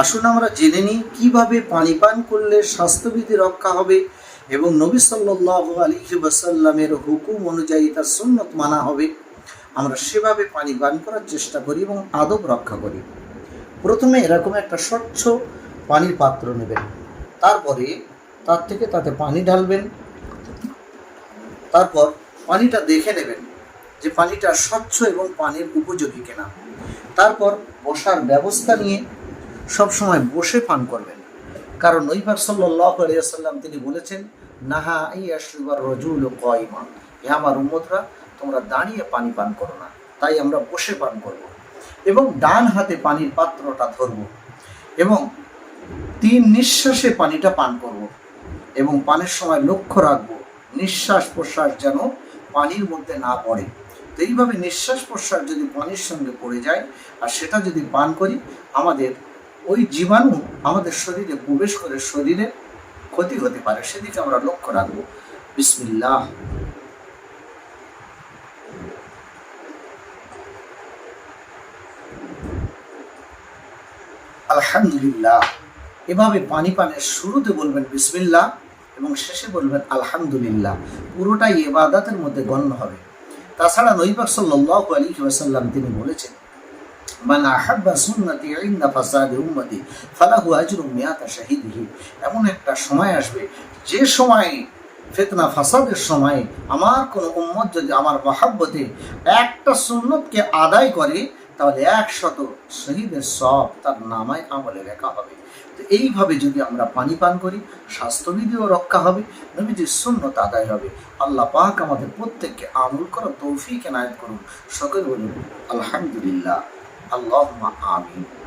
আসুন আমরা জেনে নিই কীভাবে পানি পান করলে স্বাস্থ্যবিধি রক্ষা হবে এবং নবী সাল্লাহ আলী ওয়াসাল্লামের হুকুম অনুযায়ী তার সুন্নত মানা হবে। আমরা সেভাবে পানি পান করার চেষ্টা করি এবং আদব রক্ষা করি। প্রথমে এরকম একটা স্বচ্ছ পানির পাত্র নেবেন। তারপরে তার থেকে তাতে পানি ঢালবেন। তারপর পানিটা দেখে নেবেন যে পানিটা স্বচ্ছ এবং পানির উপযোগী কিনা। তারপর বসার ব্যবস্থা নিয়ে সবসময় বসে পান করবেন। কারণ সাল্লাহ আলিয়াল্লাম তিনি বলেছেন, নাহা এই আশ্রিবার রজুল কয়মা হে আমার উম্মতরা, তোমরা দাঁড়িয়ে পানি পান করো না, তাই আমরা বসে পান করব এবং ডান হাতে পানির পাত্রটা ধরব এবং তিন নিঃশ্বাসে পানিটা পান করব এবং পানের সময় লক্ষ্য রাখব, নিঃশ্বাস প্রশ্বাস যেন পানির মধ্যে না পড়ে। তো এইভাবে নিঃশ্বাস প্রশ্বাস যদি পানির সঙ্গে পড়ে যায়, আর সেটা যদি পান করি, আমাদের ওই জীবাণু আমাদের শরীরে প্রবেশ করে শরীরে ক্ষতি হতে পারে। সেদিকে আমরা লক্ষ্য রাখব। বিসমিল্লাহ। আলহামদুলিল্লাহ। এভাবে পানি পানের শুরুতে বলবেন বিসমিল্লাহ এবং শেষে বলবেন আলহামদুলিল্লাহ। পুরোটাই এবাদাতের মধ্যে গণ্য হবে। তাছাড়া নৈবাক সাল্লাহ আলী ওয়াসাল্লাম তিনি বলেছেন মান আহাব্বা সুন্নতি ইন্দা ফাসাদি উম্মতি, ফালাহু আজরু মিয়াতা শাহিদিহি। এমন একটা সময় আসবে, যে সময়ে, ফেতনা ফাসাদের সময়, আমার কোনো উম্মত যদি আমার মহাব্বতে একটা সুন্নতকে আদায় করে, তাহলে একশত শহীদের সব তার নামায় আমলে লেখা হবে। তো এইভাবে যদি আমরা পানি পান করি, স্বাস্থ্যবিধিও রক্ষা হবে, নবীজির সুন্নত আদায় হবে। আল্লাহ পাক আমাদের প্রত্যেককে আমল করার তৌফিক এনায়ত করুন। সকল বলুন, আলহামদুলিল্লাহ। আল্লাহ আমিন।